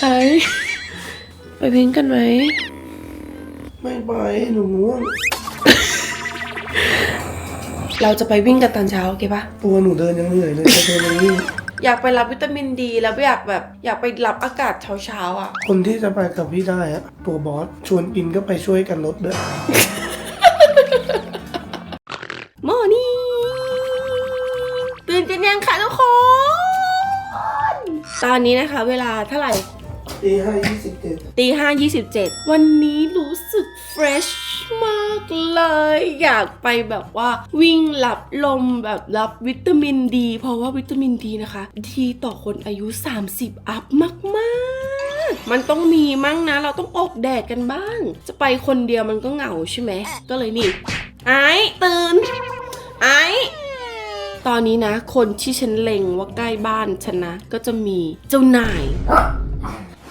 ไอ้ไปวิ่งกันไหม ไม่ไปหนูง่วงเราจะไปวิ่งกันตอนเช้าโอเคปะตัวหนูเดินยังเหนื่อยเลยจะเดินยังนี่อยากไปรับวิตามินดี แล้วอยากแบบอยากไปรับอากาศเช้าๆอะ คนที่จะไปกับพี่ได้อะตัวบอสชวนกินก็ไปช่วยกันลดด้วยมอนี่ตื่นกันยังคะทุกคน ตอนนี้นะคะ เวลาเท่าไหร่ ตีห้ายี่สิบเจ็ดตีห้ายี่สิบเจ็ดวันนี้รู้สึกเฟรชมากเลย อยากไปแบบว่าวิ่งหลับลมแบบรับวิตามินดี เพราะว่าวิตามินดีนะคะ ดีต่อคนอายุ 30 อัพมากๆ มันต้องมีมั่งนะ เราต้องออกแดดกันบ้าง จะไปคนเดียวมันก็เหงาใช่ไหม ก็เลยนี่ ไอ้ตื่น ไอ้ตอนนี้นะ คนที่ฉันเล็งว่าใกล้บ้านฉันนะ ก็จะมีเจ้านาย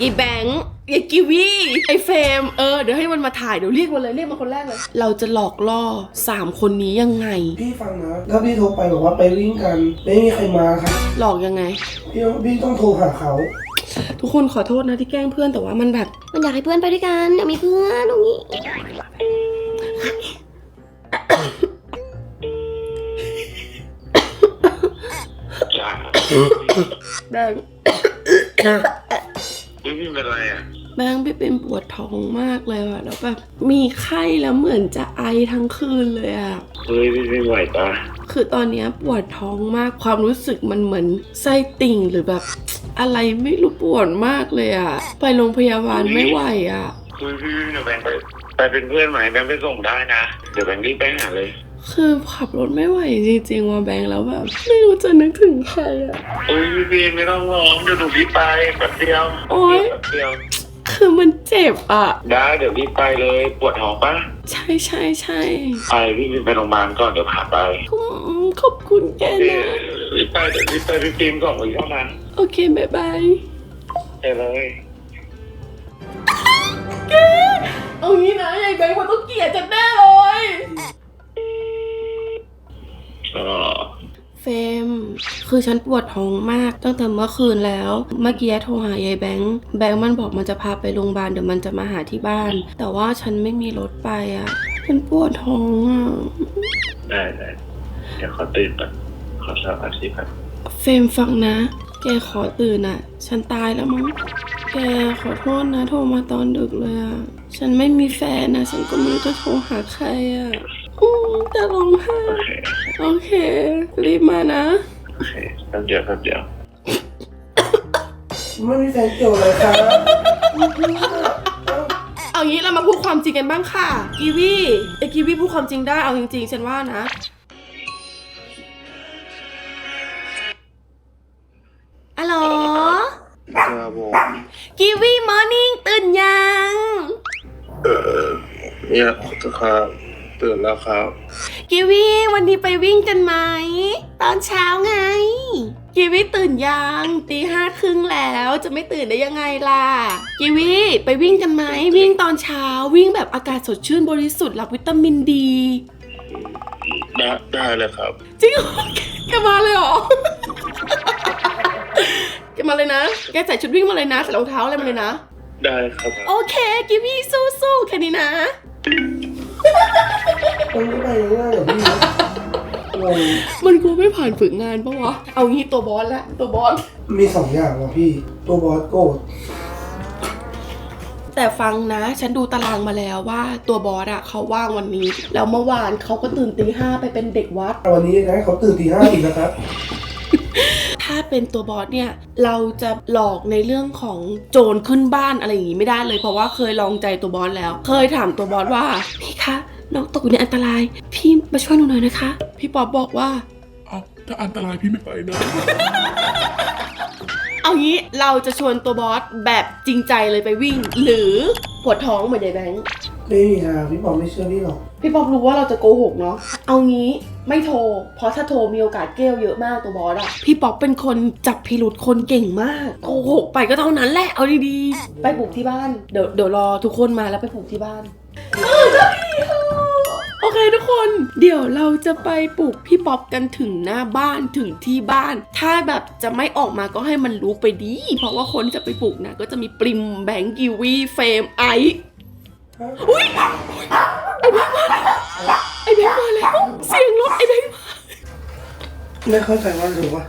อ้แบงค์ไอ้กิวีไอ้เฟรมเออเดี๋ยวให้มันมาถ่ายเดี๋ยวเรียกมาเลยเรียกมาคนแรกเลย เราจะหลอกล่อสามคนนี้ยังไง พี่ฟังนะถ้าพี่โทรไปบอกว่าไปวิ่งกัน ไม่มีใครมาครับหลอกยังไง พี่พี่ต้องโทรหาเขา ทุกคนขอโทษนะที่แกล้งเพื่อนแต่ว่ามันแบบมันอยากให้เพื่อนไปด้วยกันอยากมีเพื่อนตรงนี้จ้าแบงค์ พี่พี่เป็นไรอะแบงค์ไปเป็นปวดท้องมากเลยอะแล้วแบบมีไข้แล้วเหมือนจะไอทั้งคืนเลยอะเฮ้ยพี่พี่ไหวปะคือตอนเนี้ยปวดท้องมากความรู้สึกมันเหมือนไส้ติ่งหรือแบบ อะไรไม่รู้ปวดมากเลยอะไปโรงพยาบาลไม่ไหวอะเฮ้ยพี่พี่เดี๋ยวแบงค์ไปไปเป็นเพื่อนไหมแบงค์ไปส่งได้นะ เดี๋ยวแบงค์รีบไปหาเลย คือขับรถไม่ไหวจริงๆว่าแบงค์แล้วแบบ ไม่รู้จะนึกถึงใครอะเฮ้ยพี่พี่ไม่ต้องร้องเดี๋ยวหนูรีบไปแป๊บเดียวโอ๊ยแป๊บเดียวคือมันเจ็บอะได้เดี๋ยวรีบไปเลยปวดท้องปะใช่ใช่ใช่ไปพี่พี่ไปโรงพยาบาลก่อนเดี๋ยวพาไปอืมขอบคุณแกพี่นะรีบไปเดี๋ยวรีบไปพี่ฟิล์มก่อนเลยเท่านั้นโอเคบายบายไปเลยแกเอางี้นะยายแบงค์มันต้องเกลียดฉันแน่เลย ก็ เฟม คือฉันปวดท้องมากตั้งแต่เมื่อคืนแล้ว เมื่อกี้โทรหายายแบงค์แบงค์มันบอกมันจะพาไปโรงพยาบาลเดี๋ยวมันจะมาหาที่บ้าน แต่ว่าฉันไม่มีรถไปอะ ฉันปวดท้องอะได้ได้เดี๋ยวขอตื่นก่อนขอสมาธิก่อนเฟรมฟังนะ แกขอตื่นอะ ฉันตายแล้วมั้งแกขอโทษนะ โทรมาตอนดึกเลยอะ ฉันไม่มีแฟนนะ ฉันก็ไม่รู้จะโทรหาใครอะ อืมแต่ร้องไห้โอเคโอเครีบมานะ โอเคแป๊บเดียวแป๊บเดียวไม่มีแฟนเกี่ยวเลยครับเอางี้เรามาพูดความจริงกันบ้างค่ะกีวีไอ้กีวีพูดความจริงได้เอาจริงๆฉันว่านะ อะโหลครับผมกีวีมอร์นิ่งตื่นยังเนี่ยครับตื่นแล้วครับ กีวีวันนี้ไปวิ่งกันไหม ตอนเช้าไงกีวีตื่นยังตีห้าครึ่งแล้วจะไม่ตื่นได้ยังไงล่ะกีวีไปวิ่งกันไหม วิ่งตอนเช้าวิ่งแบบอากาศสดชื่นบริสุทธิ์รับวิตามินดี ได้ได้เลยครับ จริงเหรอแกแกมาเลยเหรอแกมาเลยนะ แกใส่ชุดวิ่งมาเลยนะใส่รองเท้าอะไรมาเลยนะ ได้ครับ โอเค กิมมี่สู้ๆแค่นี้นะ มันไม่ไปง่ายๆหรอกพี่งงมันกูไม่ผ่านฝึกงานปะวะ เอางี้ตัวบอสละตัวบอส มีสองอย่างว่ะพี่ ตัวบอสโกรธแต่ฟังนะ ฉันดูตารางมาแล้วว่าตัวบอสอะเขาว่างวันนี้ แล้วเมื่อวานเขาก็ตื่นตีห้าไปเป็นเด็กวัด แต่วันนี้นะเขาตื่นตีห้าอีกนะครับถ้า เป็นตัวบอสเนี่ยเราจะหลอกในเรื่องของโจรขึ้นบ้านอะไรอย่างงี้ไม่ได้เลย เพราะว่าเคยลองใจตัวบอสแล้ว เคยถามตัวบอสว่าพี่คะน้องตกอยู่ในอันตราย พี่มาช่วยหนูหน่อยนะคะ พี่ป๊อบบอกว่า เอาถ้าอันตรายพี่ไม่ไปนะ เอางี้เราจะชวนตัวบอสแบบจริงใจเลยไปวิ่ง หรือปวดท้องเหมือนยายแบงค์ ไม่มีทางพี่ปอมไม่เชื่อพี่หรอก พี่ป๊อบรู้ว่าเราจะโกหกเนาะ เอางี้ไม่โทร เพราะถ้าโทรมีโอกาสเกลี้ยวเยอะมากตัวบอสอะพี่ป๊อบเป็นคนจับพิรุษคนเก่งมาก โกหกไปก็เท่านั้นแหละ เอาดีๆไปปลูกที่บ้าน เดี๋ยวเดี๋ยวรอทุกคนมาแล้วไปปลูกที่บ้านโอเคเคทุกคน เดี๋ยวเราจะไปปลุกพี่ป๊อปกันถึงหน้าบ้านถึงที่บ้าน ถ้าแบบจะไม่ออกมาก็ให้มันรู้ไปดี เพราะว่าคนจะไปปลุกนะก็จะมีปริมแบงก์กิวีเฟรมไอซ์ อุ้ยไอแบงค์มาแล้วไอแบงค์มาแล้ว เสียงรถไอแบงค์มาไม่เข้าใจว่าหรือว่า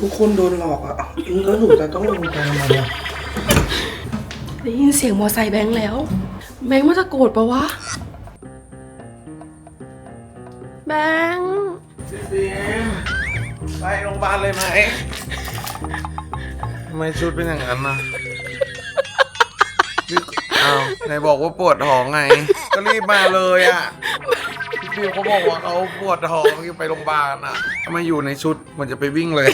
ทุกคนโดนหลอกอะแล้วหนูจะต้องลงใจมันอะได้ยินเสียงมอไซค์แบงค์แล้ว แบงค์มันจะโกรธปะวะ แบงค์ไปโรงพยาบาลเลยไหมทำไมชุดเป็นอย่างนั้นนะนี่ อ้าวไหนบอกว่าปวดท้องไง ก็รีบมาเลยอะพี่ฟิวเขาบอกว่าเขาปวดท้องจะไปโรงพยาบาลอะทำไมอยู่ในชุดเหมันจะไปวิ่งเลย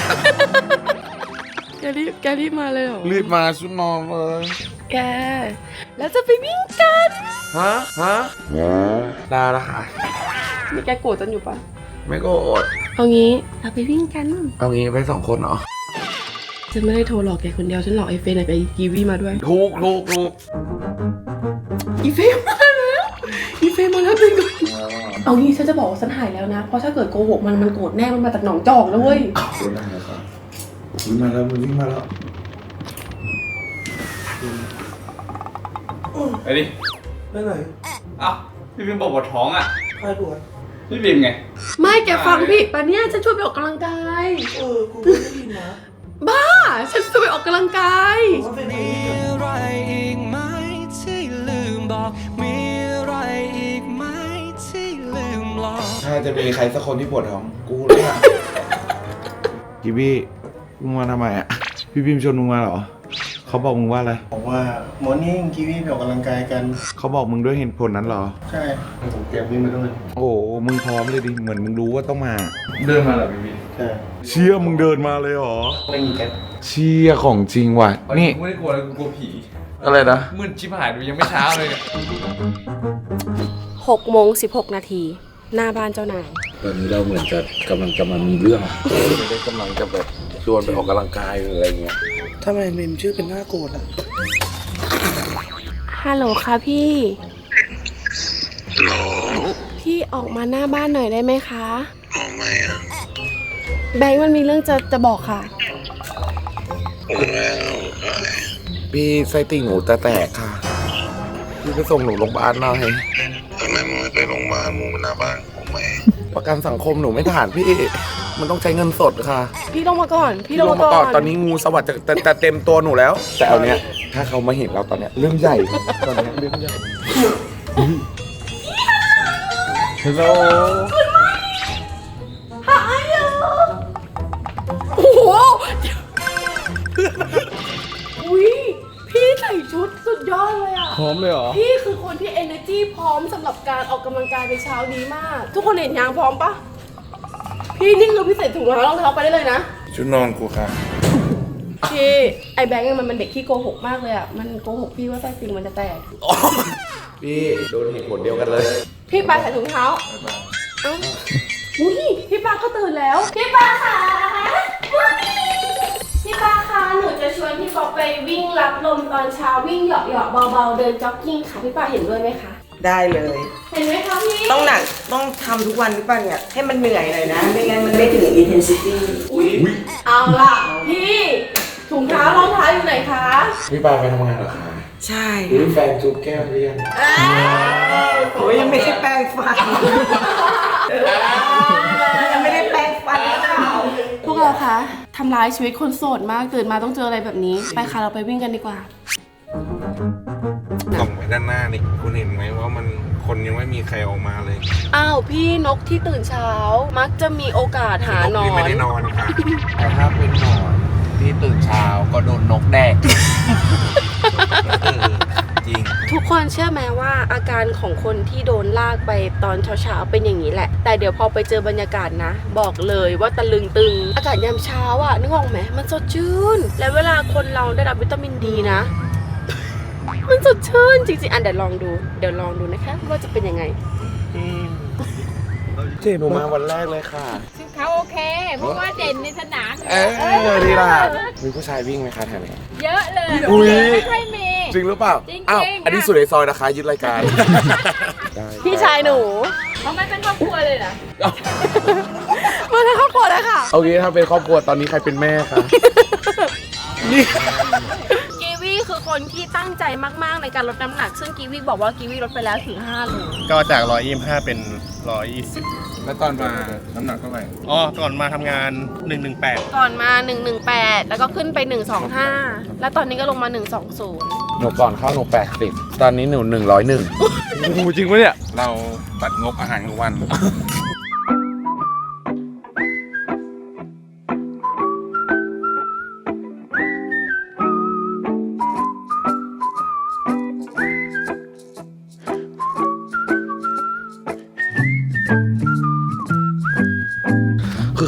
แกรีบแกรีบมาเลยเหรอรีบมาชุดนอนเลยแก แล้วจะไปวิ่งกันฮะฮะได้แล้วค่ะมีแกโกรธจันอยู่ปะไม่ก็อดเอางี้เราไปวิ่งกัน เอางี้ไปสองคนเหรอ ฉันไม่ได้โทรหลอกแกคนเดียว ฉันหลอกไอเฟนไปกีวีมาด้วย ถูกถูกถูกอีเฟนมาแล้ว อีเฟนมาแล้วดึงก่อนเอางี้ฉันจะบอกว่าฉันหายแล้วนะ เพราะถ้าเกิดโกหกมันมันโกรธแน่ มันมาจากหนองจอกแล้วเว้ยวิ่งมาแล้ววิ่งมาแล้วไปดิไม่ไหนเอ้าพี่บิมบอกปวดท้องอะใครปวดพี่บิมไง ไม่แกฟังพี่ปะเนี่ยฉันชวนไปออกกำลังกาย เออ กูไม่ได้ยินนะบ้า ฉันชวนไปออกกำลังกายว่าเป็นไงมีอะไรอีกไหมที่ลืมบอกมีอะไรอีกไหมที่ลืมหลอกถ้าจะมีใครสักคนที่ปวดท้องกูเลยอะกีบี้มึงมาทำไมอะ พี่พิมพ์ชวนมึงมาเหรอ เขาบอกมึงว่าอะไร บอกว่าหมอนี่กีวีไปออกกำลังกายกัน เขาบอกมึงด้วยเหตุผลนั้นเหรอ ใช่ผมเตรียมวิ่งมาด้วยโอ้โหมึงพร้อมเลยดิ เหมือนมึงรู้ว่าต้องมา เดินมาเหรอพี่บิมใช่เชี่ยมึงเดินมาเลยเหรอ ไม่มีแก๊ส เชี่ยของจริงว่ะ นี่ กูไม่ได้กลัวอะไรกูกลัวผีอะไรนะ มืดชิบหายดูยังไม่เช้าเลยเนี่ย6โมง16 นาที หน้าบ้านเจ้านาย ตอนนี้เราเหมือนจะกำลังจะมามีเรื่องไม่ได้กำลังจะแบบชวนไปออกกำลังกายหรืออะไรเงี้ยทำไมเมมชื่อเป็นหน้าโกรธอะ ฮัลโหลค่ะพี่พี่ออกมาหน้าบ้านหน่อยได้ไหมคะออกมาอะ แบงค์มันมีเรื่องจะจะบอกค่ะ พี่ไส้ติ่งหนูจะแตกค่ะ พี่ไปส่งหนูโรงพยาบาลหน่อยทำไมมึงไม่ไปโรงพยาบาลมึงมาหน้าบ้านกูไหมประกันสังคมหนูไม่ผ่านพี่ มันต้องใช้เงินสดค่ะ พี่ลงมาก่อน พี่พี่ลลงงมามาก่ก่ออนนตอนนี้งูสวัสดิ์จะจะจะเต็มตัวหนูแล้ว แต่เอาเนี้ยถ้าเขามาเห็นเราตอนเนี้ยเรื่องใหญ่ตอนเนี้ยเรื่องใหญ่ฮัลโหล ยอดเลยอะ พร้อมเลยเหรอ พี่คือคนที่ energy พร้อมสำหรับการออกกำลังกายในเช้านี้มาก ทุกคนเห็นยางพร้อมปะพี่นี่คือพี่ใส่ถุงเท้ารองเท้าไปได้เลยนะ ชุดนอนกูค่ะ พี่ไอแบงค์อะมันเป็นเด็กที่โกหกมากเลยอะ มันโกหกพี่ว่าไส้ติ่งมันจะแตก พี่โดนเหตุผลเดียวกันเลย พี่ปาใส่ถุงเท้าเอ้าอุ้ยพี่ปาก็ตื่นแล้ว พี่ปาค่ะ พี่ปาคะหนูจะชวนพี่ป๊อปไปวิ่งรับลมตอนเช้าวิ่งเหยาะๆเบาๆเดินจ็อกกิ้งค่ะพี่ปาเห็นด้วยไหมคะ ได้เลย เห็นไหมคะพี่ต้องหนักต้องทำทุกวันหรือเปล่าเนี่ย ให้มันเหนื่อยหน่อยนะ ไม่งั้นมันไม่ถึง intensity เอาล่ะพี่ถุงเท้ารองเท้าอยู่ไหนคะพี่ปาไปทำงานเหรอคะใช่นี่แฟนจูบแก้มเรียนโอ้ยยังไม่ได้แปรงฟัน ยังไม่ได้แปรงฟันหรือเปล่า พวกเราคะทำร้ายชีวิตคนโสดมากตื่นมาต้องเจออะไรแบบนี้ ไปค่ะเราไปวิ่งกันดีกว่าส่องไปด้านหน้านี่คุณเห็นไหมว่ามันคนยังไม่มีใครออกมาเลยอ้าวพี่นกที่ตื่นเช้า มักจะมีโอกาสหานอพี่ไม่นได้นอนค่ะแต่ถ้าเป็นหนอนที่ตื่นเช้าก็โดนนกแดกเออ จริง ทุกคนเชื่อไหมว่าอาการของคนที่โดนลากไปตอนเช้าๆเป็นอย่างนี้แหละ แต่เดี๋ยวพอไปเจอบรรยากาศนะ บอกเลยว่าตะลึงตึง อากาศยามเช้าอะนึกออกไหมมันสดชื่น และเวลาคนเราได้รับวิตามินดีนะ มันสดชื่นจริงๆอะเดี๋ยวลองดู เดี๋ยวลองดูนะคะ ว่าจะเป็นยังไง เจหนูมาวันแรกเลยค่ะ เขาโอเค เพราะว่าเด่นในสนามเออดีล่ะมีผู้ชายวิ่งไหมคะแถวนี้เยอะเลยอุ๊ย ไม่ค่อยมี จริงหรือเปล่าจริงๆอ้าวอะอันนี้สุดในซอยนะคะยึดรายการ ได้พี่ชายหนู เขาไม่เป็นครอบครัวเลยเหรอมาทั้งครอบครัวเลยค่ะโอเคถ้าเป็นครอบครัวตอนนี้ใครเป็นแม่คะกีวีคือคนที่ตั้งใจมากๆในการลดน้ำหนัก ซึ่งกีวีบอกว่ากีวีลดไปแล้วถึง5โลก็จาก 125 เป็น 120 แล้วตอนมาน้ำหนักเท่าไหร่อ๋อก่อนมาทำงาน 118 ก่อนมา 118 แล้วก็ขึ้นไป 125 แล้วตอนนี้ก็ลงมา 120 หนูก่อนเข้าหนูแปดสิบตอนนี้หนูหนึ่งร้อยหนึ่งจริงปะเนี่ย เราตัดงบอาหารกลางวัน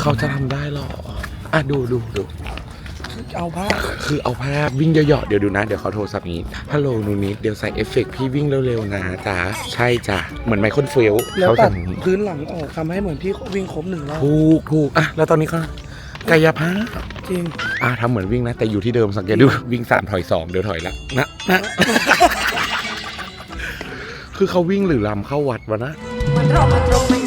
เขาจะทำได้หรอ อะดูดูดู เอาผ้าคือเอาภาพวิ่งเหยาะๆเดี๋ยวดูนะ เดี๋ยวเขาโทรศัพท์นี้ ฮัลโหลหนูนิดเดี๋ยวใส่เอฟเฟกต์พี่วิ่งเร็วๆนะจ๊ะใช่จ้ะ เหมือนไมเคิลเฟลแล้วเขาตัจะดพื้นหลังออกทำให้เหมือนพี่วิ่งครบหนึ่งรอบถูกถูกอะ แล้วตอนนี้เขากายภาพ จริง อะทำเหมือนวิ่งนะ แต่อยู่ที่เดิมสังเกตดู วิ่งสามถอยสองเดี๋ยวถอยละนะนะคือเขาวิ่งหรือลำเข้าวัดวะนะ มันรอบมันตรงมัน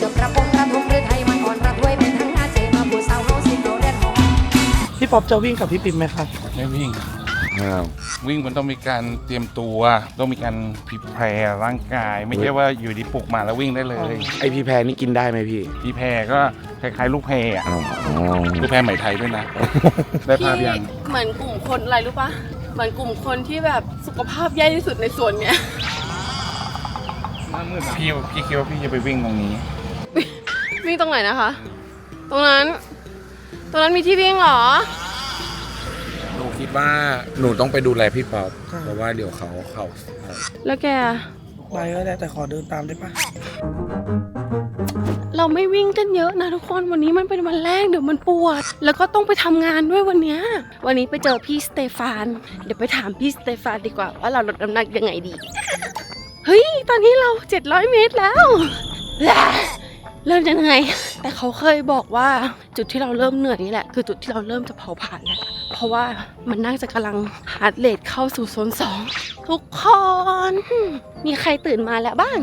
ป๊อปจะวิ่งกับพี่ปิมไหมครับ ไม่วิ่ง อ้าววิ่งมันต้องมีการเตรียมตัว ต้องมีการพิแพรร่างกาย ไม่ใช่ว่าอยู่ดีปลุกมาแล้ววิ่งได้เลยไอพี่แพรนี่กินได้ไหมพี่พีแพรก็คล้ายๆ ลูกแพรอะอ๋อลูกแพรไหมไทยด้วยนะ ได้ภาพยังเหมือนกลุ่มคนอะไรรู้ปะเหมือนกลุ่มคนที่แบบสุขภาพแย่ที่สุดในส่วนเนี้ย พี่พี่คิดว่าพี่จะไปวิ่งตรงนี้ วิ่งตรงไหนนะคะ ตรงนั้น ตรงนั้นมีที่วิ่งเหรอ หนูคิดว่าหนูต้องไปดูแลพี่ป๊อปเพราะว่าเดี๋ยวเขาเขาแล้วแก ไปก็ได้แต่ขอเดินตามได้ปะเราไม่วิ่งกันเยอะนะทุกคนวันนี้มันเป็นวันแรกเดี๋ยวมันปวด แล้วก็ต้องไปทำงานด้วยวันเนี้ยวันนี้ไปเจอพี่สเตฟาน เดี๋ยวไปถามพี่สเตฟานดีกว่าว่าเราลดน้ำหนักยังไงดี เฮ้ย ตอนนี้เรา 700 เมตรแล้ว เริ่มยังไง แต่เขาเคยบอกว่าจุดที่เราเริ่มเหนื่อยนี่แหละ คือจุดที่เราเริ่มจะเผาผ่านแล้วเพราะว่ามันน่าจะกำลังฮาร์ดเรทเข้าสู่โซนสองทุกคน มีใครตื่นมาแล้วบ้าง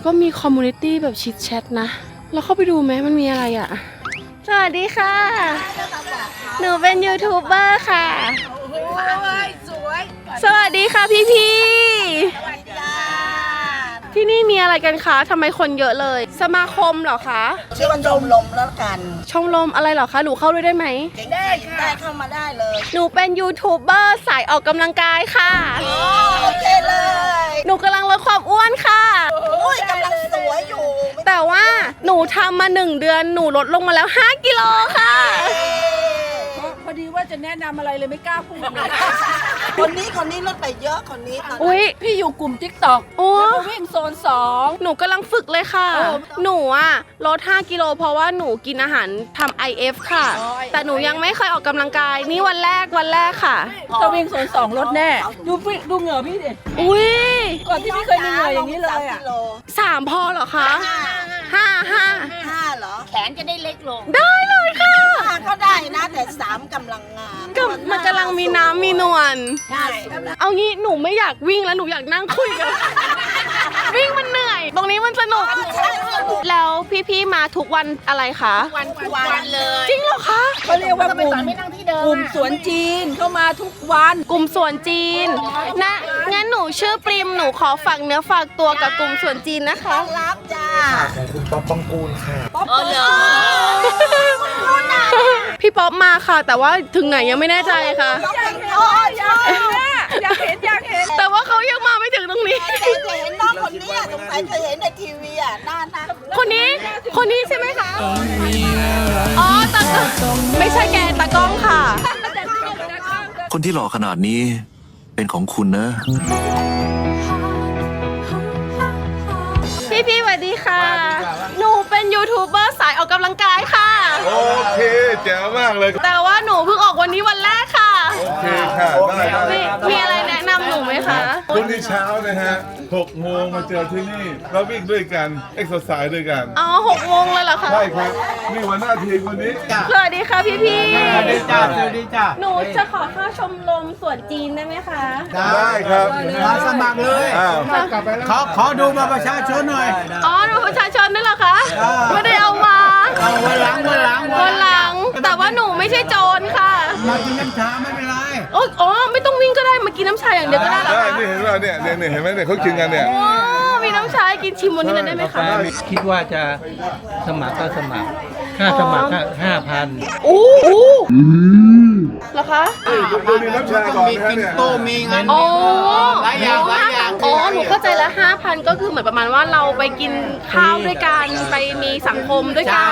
แล้วก็มีคอมมูนิตี้แบบชิดแชทนะ เราเข้าไปดูไหมมันมีอะไรอะ สวัสดีค่ะ หนูเป็นยูทูบเบอร์ค่ะ สวัสดีค่ะพี่พี่ๆที่นี่มีอะไรกันคะทำไมคนเยอะเลย สมาคมเหรอคะ ชื่อว่าชมลมแล้วกัน ชมรมอะไรเหรอคะ หนูเข้าด้วยได้ไหม ได้ค่ะได้เข้ามาได้เลย หนูเป็นยูทูบเบอร์สายออกกำลังกายค่ะ โอเคเลย หนูกำลังลดความอ้วนค่ะ โอ้ยกำลังสวยอยู่ แต่ว่าหนูทำมาหนึ่งเดือนหนูลดลงมาแล้ว 5 กิโลค่ะ อดีว่าจะแนะนำอะไรเลยไม่กล้าพูดเลยคนนี้คนนี้ลดไปเยอะคนนี้ตอนนี้อุ้ย พี่อยู่กลุ่มทิกตอกโอ้ แล้วก็วิ่งโซนสอง หนูกำลังฝึกเลยค่ะ เออหนูอะลด 5 กิโลเพราะว่าหนูกินอาหารทำ IF ค่ะ อ๋อแต่หนูยังไม่เคยออกกำลังกาย นี่วันแรกวันแรกค่ะ ถ้าวิ่งโซนสองลดแน่ ดูฟิดูเหงื่อพี่ดิ อุ้ยก่อนที่พี่เคยมีเหงื่ออย่างนี้เลยอะสามกิโล สามพอเหรอคะ ห้าห้าห้าเหรอแขนจะได้เล็กลงได้เลยค่ะห้าก็ได้นะ แต่สามกำลังงามก็มันกำลังมีน้ำมีนวลใช่เอางี้หนูไม่อยากวิ่งแล้วหนูอยากนั่งคุยกัน วิ่งมันเหนื่อย ตรงนี้มันสนุก แล้วพี่ๆมาทุกวันอะไรคะวันวันเลย จริงเหรอคะเขาเรียกว่ากลุ่มกลุ่มสวนจีนเข้ามาทุกวัน กลุ่มสวนจีนนะงั้นหนูชื่อปริมหนูขอฝากเนื้อฝากตัวกับกลุ่มสวนจีนนะคะรับจ้า ของคุณป๊อปปองกูลค่ะเออเหรอพี่ป๊อปมาค่ะ แต่ว่าถึงไหนยังไม่แน่ใจค่ะโอ้ยชอบอยากเห็นอยากเห็นแต่ว่าเขายังมาไม่ถึงตรงนี้ เคยเห็นน้องคนนี้อะสงสัยเคยเห็นในทีวีอะน่ารักคนนี้คนนี้ใช่ไหมคะ อ๋อตากล้องไม่ใช่แกตากล้องค่ะ คนที่หล่อขนาดนี้เป็นของคุณนะ พี่พี่ๆสวัสดีค่ะหนูเป็นยู ทูบเบอร์สายออกกำลังกายค่ะ โอเคแจ๋วมากเลย แต่ว่าหนูเพิ่งออกวันนี้วันแรกค่ะ โอเคค่ะได้ เช้านะฮะ6โมงมาเจอที่นี่เราวิ่งด้วยกันเอ็กซ์ไซส์ด้วยกันอ๋อหกโมงเลยเหรอคะใช่ครับนี่หัวหน้าทีมคนนี้ สวัสดีค่ะพี่พี่สวัสดีจ้าสวัสดีจ้าหนูจะขอเข้าชมรมสวนจีนได้ไหมคะ ได้ครับมาสมัครเลยอ้าวขอขอดูมาประชาชนหน่อยอ๋อหนูประชาชนนั่นเหรอคะ ไม่ได้เอามาเอาวันหลังวันหลังวันหลัง แต่ว่าหนูไม่ใช่โจรค่ะ มากินน้ำชาไม่เป็นไร โอยอ๋อ ไม่ต้องวิ่งก็ได้มากินน้ำชาอย่างเดียวก็ได้เหรอได้คะนี่เห็นป่ะเนี่ยเนี่ยเนี่ยเห็นไหมเนี่ยเขากินกันเนี่ยอ๋อ มีน้ำชาให้กินชิมวันนี้เลยได้ไหมคะคิดว่าจะสมัครก็สมัคร ค่าสมัครห้าพันโอ้โหเหรอคะดูนี่น้ำชาก่อนนะฮะเนี่ย โตมีงาน โอ้หลายอย่างหลายอย่าง อ๋อหนูเข้าใจแล้วห้าพันก็คือเหมือนประมาณว่าเราไปกินข้าวด้วยกันไปมีสังคมด้วยกัน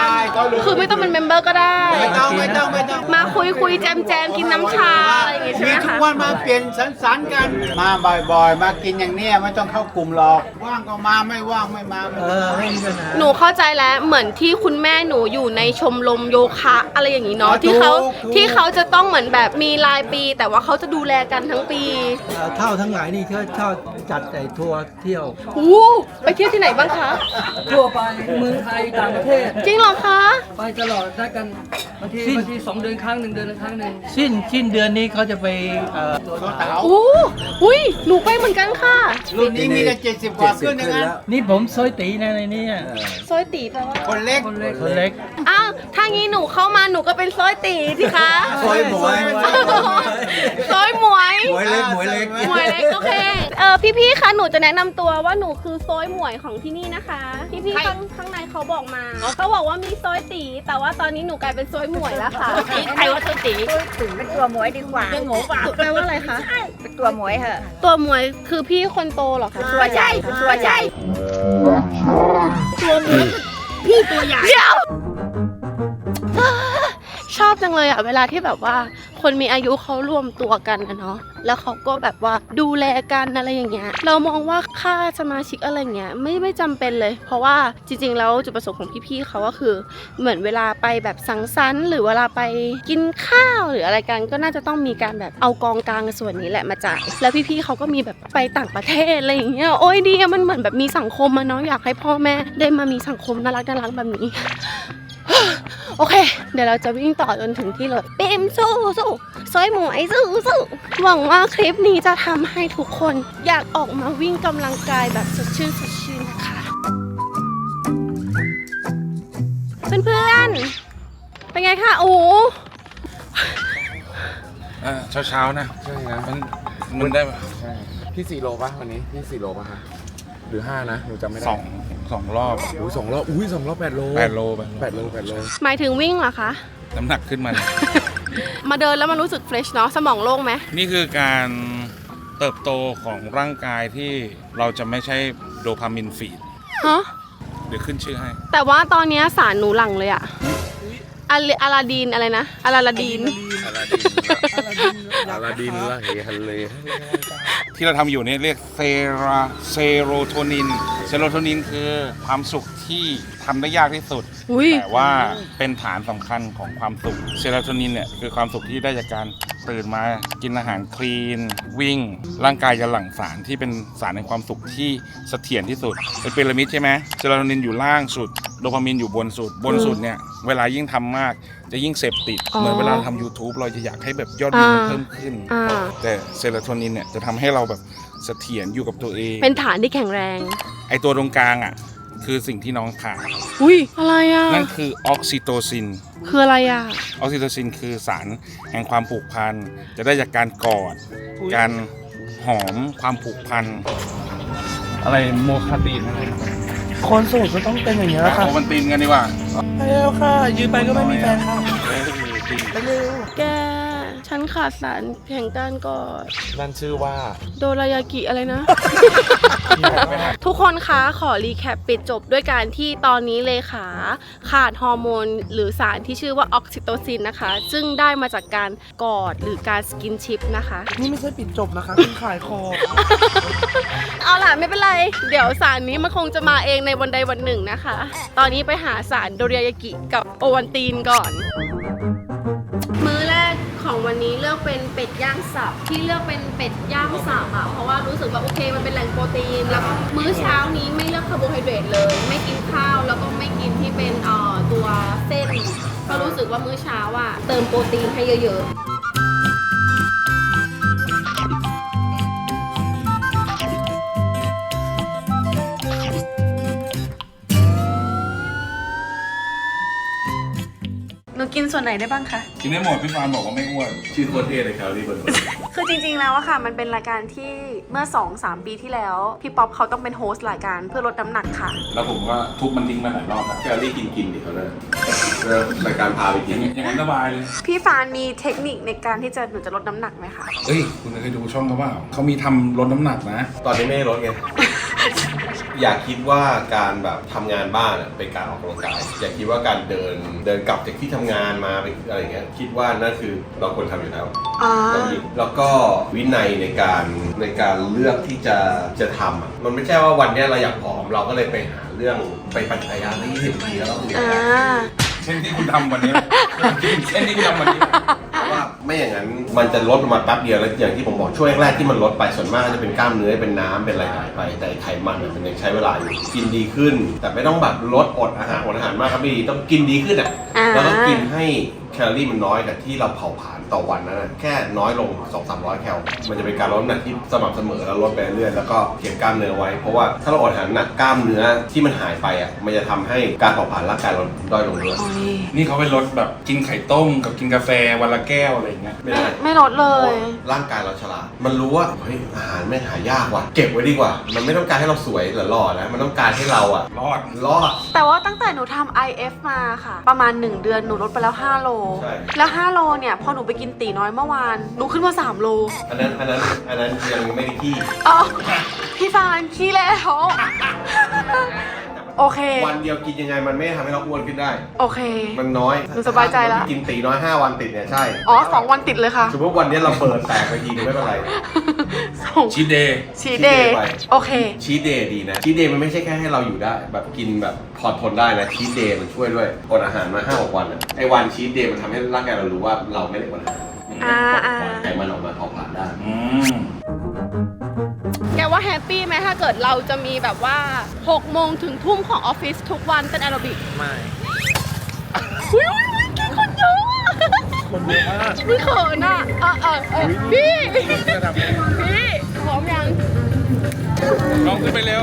คือไม่ต้องเป็นเมมเบอร์ก็ได้ ไม่ต้องไม่ต้องไม่ต้องมาคุยคุยแจมแจมกินน้ำชาอะไรอย่างงี้ใช่ไหมีมทุกคะ วันมาเปลี่ยนสันสันๆกัน มาบ่อยๆ มากินอย่างเนี้ยไม่ต้องเข้ากลุ่มหรอก ว่างก็มาไม่ว่างไม่มาไม่เออไม่มีปัญหา หนูเข้าใจแล้วเหมือนที่คุณแม่หนูอยู่ในชมรมโยคะอะไรอย่างนี้เนาะที่เขาที่เขาจะต้องเหมือนแบบมีรายปี แต่ว่าเขาจะดูแลกันทั้งปีเอ่อเท่าทั้งหลายนี่เขาชอบจัดแต่ทัวร์เที่ยว อู้ไปเที่ยวที่ไหนบ้างคะทั่วไปเมืองไทยต่างประเทศ จริงเหรอคะไปตลอดถ้ากันบางทีบางทีสองเดือนครั้งหนึ่งเดือนละครั้งหนึ่งสิ้นสิ้นเดือนนี้เขาจะไปเอ่อตัวเต๋า อู้อุ้ยหนูไปเหมือนกันค่ะ รุ่นนี้มีแต่เจ็ดสิบกว่าขึ้นอย่างนั้นนี่ผมซอยตีนะในนี้ซอยตีแปลว่าคนเล็กคนเล็ก อ้าวถ้างี้หนูเข้ามาหนูก็เป็นซอยตีสิคะซอยหมวยซอยหมวยหมวยเล็กหมวยเล็กหมวยเล็กโอเคเออพี่ๆคะหนูจะแนะนำตัวว่าหนูคือซอยหมวยของที่นี่นะคะ พี่ๆข้างข้างในเขาบอกมาเขาบอกว่ามีซอยตี แต่ว่าตอนนี้หนูกลายเป็นซอยหมวยแล้วค่ะใครว่าซอยตีถึงเป็นตัวหมวยดีกว่าแปลว่าอะไรคะเป็นตัวหมวยเหอะตัวหมวยคือพี่คนโตเหรอคะตัวใหญ่ ตัวใหญ่พี่ตัวใหญ่เดี๋ยว ชอบจังเลยอะเวลาที่แบบว่า คนมีอายุเขารวมตัวกันนะเนาะแล้วเขาก็แบบว่าดูแลกันอะไรอย่างเงี้ยเรามองว่าค่าสมาชิกอะไรเงี้ยไม่ไม่จำเป็นเลย เพราะว่าจริงๆแล้วจุดประสงค์ของพี่ๆเขาก็คือ เหมือนเวลาไปแบบสังสรรค์ หรือเวลาไปกินข้าวหรืออะไรกันก็น่าจะต้องมีการแบบเอากองกลางส่วนนี้แหละมาจ่ายแล้วพี่ๆเขาก็มีแบบไปต่างประเทศอะไรอย่างเงี้ยโอ้ยดีอะมันเหมือนแบบมีสังคมอะเนาะอยากให้พ่อแม่ได้มามีสังคมน่ารักน่ารักแบบนี้ โอเค เดี๋ยวเราจะวิ่งต่อจนถึงที่รถเปมสู้สู้ซอยหมวยสู้สู้หวังว่าคลิปนี้จะทำให้ทุกคนอยากออกมาวิ่งกำลังกายแบบสดชื่นสดชื่นนะคะ เพื่อนๆ เป็นไงคะโอ้โหเช้าเช้าๆนะใช่นะมันมันได้ใช่พี่สี่โลป่ะวันนี้พี่สี่โลป่ะฮะหรือห้านะหนูจำไม่ได้ สอง สองรอบอุ้ยสองรอบอุ้ยสองรอบแปดโลแปดโลแปแปดดโลโลแปดโลหมายถึงวิ่งเหรอคะ น้ำหนักขึ้นมาเลยมาเดินแล้วมันรู้สึกเฟรชเนาะสมองโล่งไหมนี่คือการเติบโตของร่างกายที่เราจะไม่ใช่โดพามินฟีดฮะเดี๋ยวขึ้นชื่อให้ แต่ว่าตอนเนี้ยสารหนูหลังเลยอะ อะลอาลาดีนอะไรนะอาลาลาดีนอาลาดินละเฮฮันเลที่เราทำอยู่เนี่ยเรียกเซราเซโรโทนิน เซโรโทนินคือความสุขที่ทำได้ยากที่สุด อุ้ย แต่ว่าเป็นฐานสำคัญของความสุข เซโรโทนินเนี่ยคือความสุขที่ได้จากการ ตื่นมากินอาหารคลีน วิ่ง ร่างกายจะหลั่งสารที่เป็นสารในความสุขที่เสถียรที่สุด เป็นพีระมิดใช่ไหมเซโรโทนินอยู่ล่างสุดโดพามินอยู่บนสุด บนสุดเนี่ย เวลายิ่งทำมากจะยิ่งเสพติด เหมือนเวลาเราทำ YouTube เราจะอยากให้แบบยอดวิวมันเพิ่มขึ้นอ่าแต่เซโรโทนินเนี่ยจะทำให้เราแบบเสถียรอยู่กับตัวเอง เป็นฐานที่แข็งแรง ไอตัวตรงกลางอะ คือสิ่งที่น้องขาดอุ้ยอะไรอะนั่นคือออกซิโตซิน คืออะไรอะออกซิโตซินคือสารแห่งความผูกพัน จะได้จากการกอด การหอมความผูกพัน อะไรโมคาตีนอะไรคนโสูตรก็ต้องเป็นอย่างนี้ยค่ะโอมันตีนกันดีกว่าไปแล้วค่ะ ยืนไปก็ไม่มีแฟนค่ะไปเร็วแก ฉันขาดสารแห่งการกอดนั่นชื่อว่า โดรายากิอะไรนะ ทุกคนคะขอรีแคปปิดจบด้วยการที่ตอนนี้เลขาขาดฮอร์โมนหรือสารที่ชื่อว่าออกซิโตซินนะคะ ซึ่งได้มาจากการกอดหรือการสกินชิปนะคะ นี่ไม่ใช่ปิดจบนะคะคุณขายของเอาล่ะไม่เป็นไร เดี๋ยวสารนี้มันคงจะมาเองในวันใดวันหนึ่งนะคะ ตอนนี้ไปหาสารโดริยากิกับโอวันตีนก่อน อกเป็นเป็ดย่างสับที่เลือกเป็นเป็ดย่างสับอะเพราะว่ารู้สึกว่าโอเคมันเป็นแหล่งโปรตีน แล้วก็มื้อเช้านี้ไม่เลือกคาร์โบไฮเดรตเลย ไม่กินข้าวแล้วก็ไม่กินที่เป็นเอ่อตัวเส้นก็รู้สึกว่ามื้อเช้าอะเติมโปรตีนให้เยอะๆ กินส่วนไหนได้บ้างคะ กินได้หมดพี่ฟานบอกว่าไม่อ้วนชื่อโคตรเท่เลยครับที่คนคือจริงๆแล้วอะค่ะ มันเป็นรายการที่เมื่อ 2-3 ปีที่แล้ว พี่ป๊อปเขาต้องเป็นโฮสต์รายการเพื่อลดน้ำหนักค่ะ แล้วผมก็ทุบมันทิ้งมาหลายรอบแล้วแคลรี่กินกินดิเขาเลยรายการพาไปกิอนย่างอย่างนั้นสบายเลยพี่ฟานมีเทคนิคในการที่จะหนูจะลดน้ำหนักไหมคะเอ้ยคุณเคยดูช่องเขาเปล่าเขามีทำลดน้ำหนักนะ ตอนนี้ไม่ได้ลดไง อย่าคิดว่าการแบบทำงานบ้านอะเป็นการออกกำลังกาย อย่าคิดว่าการเดินเดินกลับจากที่ทำงานมาเป็นอะไรอย่างเงี้ยคิดว่านั่นคือเราควรทำอยู่แล้ว อ่า แล้วก็วินัยในการในการเลือกที่จะจะทำอะมันไม่ใช่ว่าวันเนี้ยเราอยากผอมเราก็เลยไปหาเรื่องไปปั่นจักรยานที่สิบปีแล้วอ่า เช่นที่คุณทำวันนี้ เช่นที่คุณทำวันนี้เพราะว่าไม่อย่างนั้นมันจะลดลงมาแป๊บเดียวแล้วอย่างที่ผมบอกช่วงแรกๆที่มันลดไปส่วนมากก็จะเป็นกล้ามเนื้อเป็นน้ำเป็นอะไรหายไปแต่ไขมันอะมันยังใช้เวลาอยู่กินดีขึ้น แต่ไม่ต้องแบบลดอดอาหารอดอาหารมากครับไม่ดีต้องกินดีขึ้นอะอ่า แล้วก็กินให้แคลอรี่มันน้อยกับที่เราเผาผลาญต่อวันนั้นนะแค่น้อยลง 2 3 0 0 แคลมันจะเป็นการลดน้ำหนักที่สม่ำเสมอแล้วลดไปเรื่อยๆแล้วก็เก็บกล้ามเนื้อไว้เพราะว่าถ้าเราอดอาหารหนักกล้ามเนื้อที่มันหายไปอะมันจะทำให้การเผาผลาญร่างกายเราด้อยลงด้วยนี่เขาไปลดแบบกินไข่ต้มกับกินกาแฟวันละแก้วอะไรอย่างเงี้ยไม่ได้ ไม่ลดเลย ร่างกายเราฉลาด มันรู้ว่าเฮ้ยอาหารไม่งหายากว่ะ เก็บไว้ดีกว่า มันไม่ต้องการให้เราสวยหรือหล่อนะ มันต้องการให้เราอะรอด รอด แต่ว่าตั้งแต่หนูทำ IF มาค่ะ ประมาณ 1 เดือนหนูลดไปแล้ว 5 โล ใช่ แล้ว 5 โลเนี่ย พอหนูไปกินตีน้อยเมื่อวาน หนูขึ้นมา 3 โลอันนั้นอันนั้นอันนั้นยังไม่ได้ขี้อ๋อพี่ฟานขี้แล้ว โอเค วันเดียวกินยังไงมันไม่ทำให้เราอ้วนขึ้นได้ โอเค มันน้อยหนูสบายใจแล้วกินตีน้อย 5 วันติดเนี่ยใช่อ๋อสองวันติดเลยค่ะ สมมติวันนี้เราเปิดแตกไปทีนึงไม่เป็นไรชีเดย์ ชีเดย์ไปโอเค ชีเดย์ดีนะ ชีเดย์มันไม่ใช่แค่ให้เราอยู่ได้ แบบกินแบบพอทนได้นะ ชีเดย์มันช่วยด้วยอดอาหารมาห้าหกวันอะไอ้วันชีเดย์มันทำให้ร่างกายเรารู้ว่าเราไม่ได้อดอาหารอ่าอ่า ไขมันออกมาเผาผลาญได้ อืมแก ว่าแฮปปี้ไหมถ้าเกิดเราจะมีแบบว่า6โมงถึงทุ่มของออฟฟิศทุกวันเป็นแอโรบิกไม่อุ้ยอุ้ยอุ้ยแกคนเยอะอะคนเยอะมากไม่เขินอะเออเออเออพี่พี่พร้อมยังลองขึ้นไปเร็ว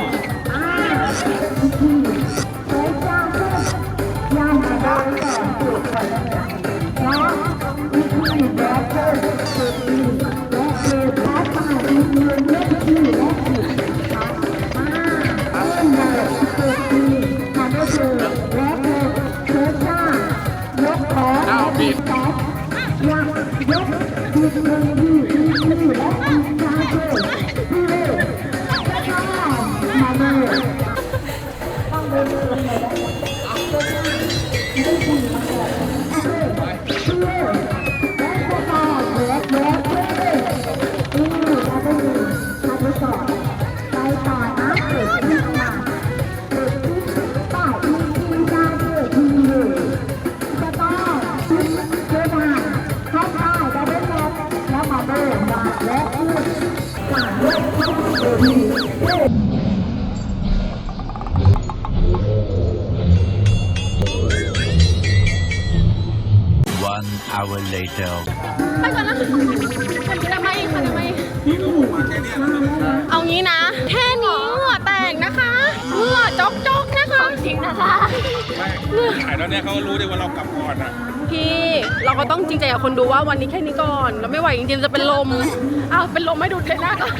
Thank you. คนดูว่าวันนี้แค่นี้ก่อนเราไม่ไหวจริงๆจะเป็นลมอ้าวเป็นลมไม่ดูเทน่าก่อน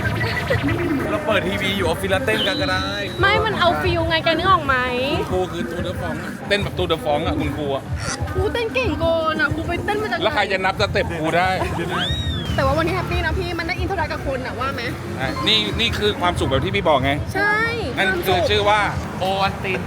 เราเปิดทีวีอยู่ออฟฟิศแล้วเต้นกันก็ได้ไม่มันเอาฟิลไงแกนึกออกไหมครูคือตูเดอฟองอะเต้นแบบตูเดอฟองอะคุณครูอะครูเต้นเก่งโกนอะครูไปเต้นมาจากแล้วใครจะนับสเต็ปครูได้ แต่ว่าวันนี้แฮปปี้นะพี่มันได้อินโทรดักกับคนอะว่าไหมอะนี่นี่คือความสุขแบบที่พี่บอกไง ใช่นั่นความคืสุอขชื่อว่าโอวันติน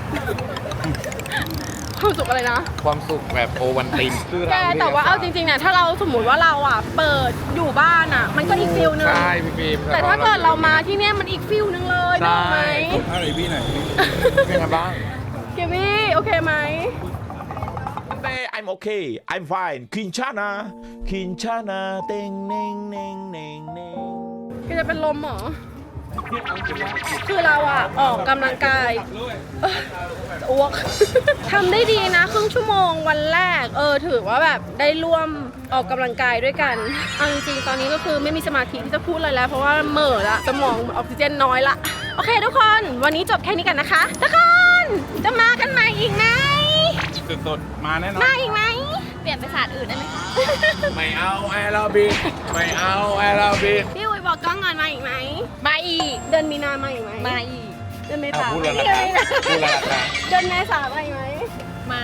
ความสุขอะไรนะ ความสุขแบบโอวันตินแกแต่ว่าเอาจริงๆเนี่ยถ้าเราสมมติว่าเราอะเปิดอยู่บ้านอะ มันก็อีกฟิลนึง ใช่พี่บีมแต่ถ้าเกิดเรามาที่เนี่ยมันอีกฟิลนึงเลยได้ไหมอะไรพี่ไหนเป็นไงบ้าง เกมี่โอเคไหม I'm okay I'm fine Kinshana Kinshana เต็งเน่งเน่งเน่งเน่งแกจะเป็นลมเหรอ คือเราอะ ออกกำลังกายเอ้ยจะอ้วก ทำได้ดีนะ ครึ่งชั่วโมงวันแรก เออ ถือว่าแบบได้ร่วมออกกำลังกายด้วยกันเอาจริงๆตอนนี้ก็คือไม่มีสมาธิที่จะพูดอะไรแล้ว เพราะว่าเหม่อละสมองออกซิเจนน้อยละ โอเคทุกคน วันนี้จบแค่นี้กันนะคะ ทุกคน จะมากันใหม่อีกไหมสดๆมาแน่นอน มาอีกไหม เปลี่ยนไปศาสตร์อื่นได้ไหมคะ ไม่เอาแอโรบิกไม่เอาแอโรบิกพี่อุ๋ยบอกกล้องงานมาอีกไหม มาอีก เดือนมีนามาอีกไหมมาอีก เดือนเมษาอะพูดแล้วไม่นะครับเดือนมีนาพูดแล้วนะครับเดือนเมษามาอีกไหม มา